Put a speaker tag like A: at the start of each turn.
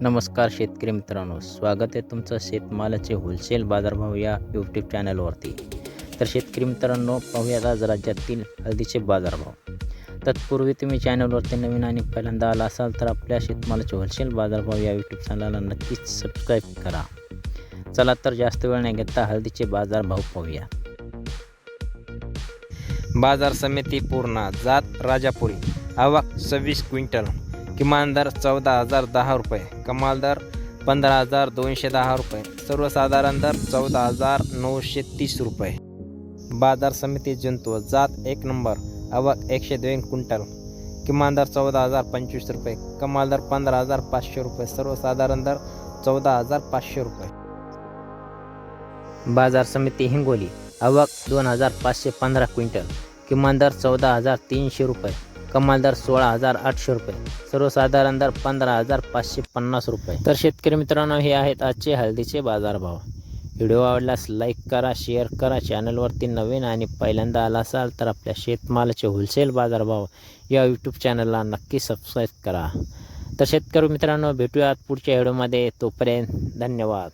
A: नमस्कार शेतकरी मित्रांनो स्वागत आहे तुमचं शेतमालाचे होलसेल बाजारभाव या यूट्यूब चॅनलवरती तर शेतकरी मित्रांनो पाहूयात आज राज्यातील हळदीचे बाजारभाव. तत्पूर्वी तुम्ही चॅनलवरती नवीन आणि पहिल्यांदा आला असाल तर आपल्या शेतमालाचे होलसेल बाजारभाव या यूट्यूब चॅनलला नक्कीच सबस्क्राईब करा. चला तर जास्त वेळ नाही घेता हळदीचे बाजारभाव पाहूया.
B: बाजार समिती पूर्णा जात राजापुरी आवक सव्वीस क्विंटल. किमान दर चौदा हज़ार दहा रुपये, कमाल दर पंधरा हज़ार दोनशे दहा रुपये, सर्वसाधारण दर चौदा हज़ार नऊशे तीस रुपये. बाज़ार समिती जंतू, जात एक नंबर, आवक एकशे दोन क्विंटल. किमान दर हज़ार पंचवीस रुपये, कमाल दर पंधरा हज़ार पाचशे रुपये, सर्वसाधारण दर चौदा हज़ार पाचशे रुपये.
A: बाज़ार समिती हिंगोली, आवक दोन हज़ार पाचशे पंधरा क्विंटल, किमान दर चौदा हज़ार तीनशे रुपये कमाल दर सोळा हजार आठशे रुपये सर्वसाधारण दर पंधरा हजार पाचशे पन्नास रुपये. तर शेतकरी मित्रांनो हे आहेत आजचे हळदीचे बाजारभाव. व्हिडिओ आवडल्यास लाईक करा शेअर करा चॅनलवरती नवीन आणि पहिल्यांदा आला असाल तर आपल्या शेतमालाचे होलसेल बाजारभाव या यूट्यूब चॅनलला नक्की सबस्क्राईब करा. तर शेतकरी मित्रांनो भेटूयात पुढच्या व्हिडिओमध्ये. तोपर्यंत धन्यवाद.